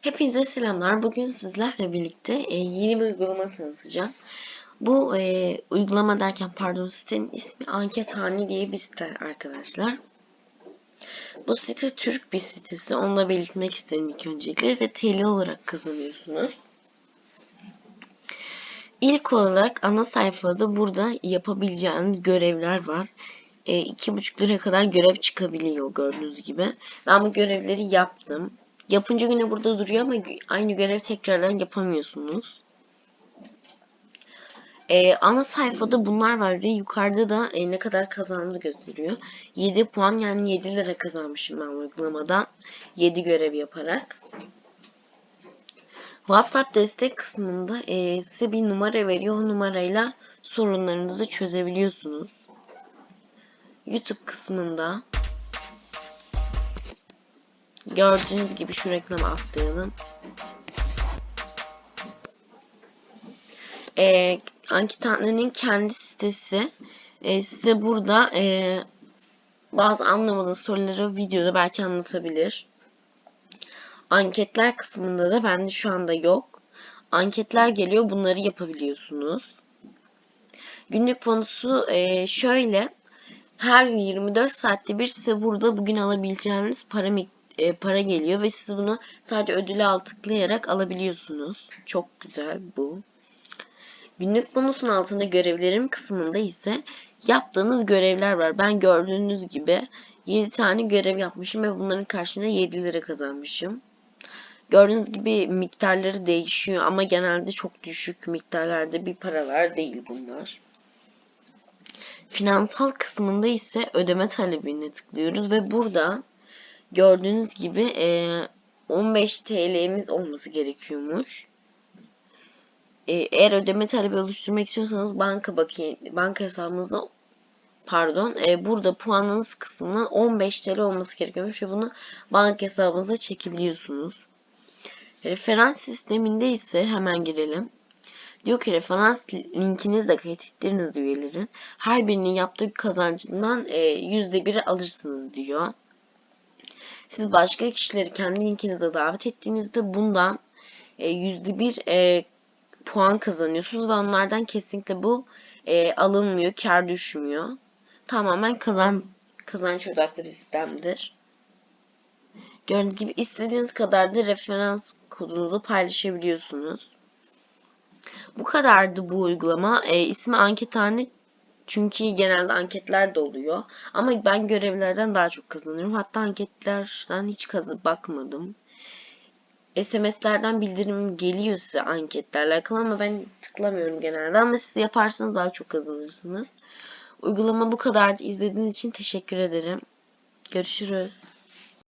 Hepinize selamlar. Bugün sizlerle birlikte e, yeni bir uygulama tanıtacağım. Bu e, uygulama derken pardon sitenin ismi Ankethane diye bir site arkadaşlar. Bu site Türk bir sitesi. Onu da belirtmek isterim ilk öncelikle ve TL olarak kazanıyorsunuz. İlk olarak ana sayfada burada yapabileceğiniz görevler var. E, iki buçuk lira kadar görev çıkabiliyor gördüğünüz gibi. Ben bu görevleri yaptım. Yapınca güne burada duruyor ama aynı görev tekrardan yapamıyorsunuz. Ee, ana sayfada bunlar var ve yukarıda da e, ne kadar kazandı gösteriyor. 7 puan yani 7 lira kazanmışım ben uygulamadan. 7 görev yaparak. WhatsApp destek kısmında e, size bir numara veriyor. O numarayla sorunlarınızı çözebiliyorsunuz. YouTube kısmında Gördüğünüz gibi şu reklamı atlayalım. Ee, Ankitane'nin kendi sitesi e, size burada e, bazı anlamadığınız soruları videoda belki anlatabilir. Anketler kısmında da bende şu anda yok. Anketler geliyor bunları yapabiliyorsunuz. Günlük bonusu e, şöyle. Her 24 saatte bir size burada bugün alabileceğiniz para miktarı e, para geliyor ve siz bunu sadece ödülü al tıklayarak alabiliyorsunuz. Çok güzel bu. Günlük bonusun altında görevlerim kısmında ise yaptığınız görevler var. Ben gördüğünüz gibi 7 tane görev yapmışım ve bunların karşılığında 7 lira kazanmışım. Gördüğünüz gibi miktarları değişiyor ama genelde çok düşük miktarlarda bir paralar değil bunlar. Finansal kısmında ise ödeme talebine tıklıyoruz ve burada gördüğünüz gibi e, 15 TL'miz olması gerekiyormuş. E, eğer ödeme talebi oluşturmak istiyorsanız banka bakayım, banka hesabınızda pardon e, burada puanınız kısmından 15 TL olması gerekiyormuş ve bunu banka hesabınıza çekebiliyorsunuz. Referans sisteminde ise hemen girelim. Diyor ki referans linkinizle kayıt üyelerin her birinin yaptığı kazancından e, %1'i alırsınız diyor. Siz başka kişileri kendi linkinize davet ettiğinizde bundan e, yüzde bir e, puan kazanıyorsunuz ve onlardan kesinlikle bu e, alınmıyor, kar düşmüyor. Tamamen kazan kazanç odaklı bir sistemdir. Gördüğünüz gibi istediğiniz kadar da referans kodunuzu paylaşabiliyorsunuz. Bu kadardı bu uygulama. E, ismi Ankethane çünkü genelde anketler de oluyor. Ama ben görevlerden daha çok kazanıyorum. Hatta anketlerden hiç kazı bakmadım. SMS'lerden bildirim geliyor size anketlerle alakalı ama ben tıklamıyorum genelde. Ama siz yaparsanız daha çok kazanırsınız. Uygulama bu kadardı. İzlediğiniz için teşekkür ederim. Görüşürüz.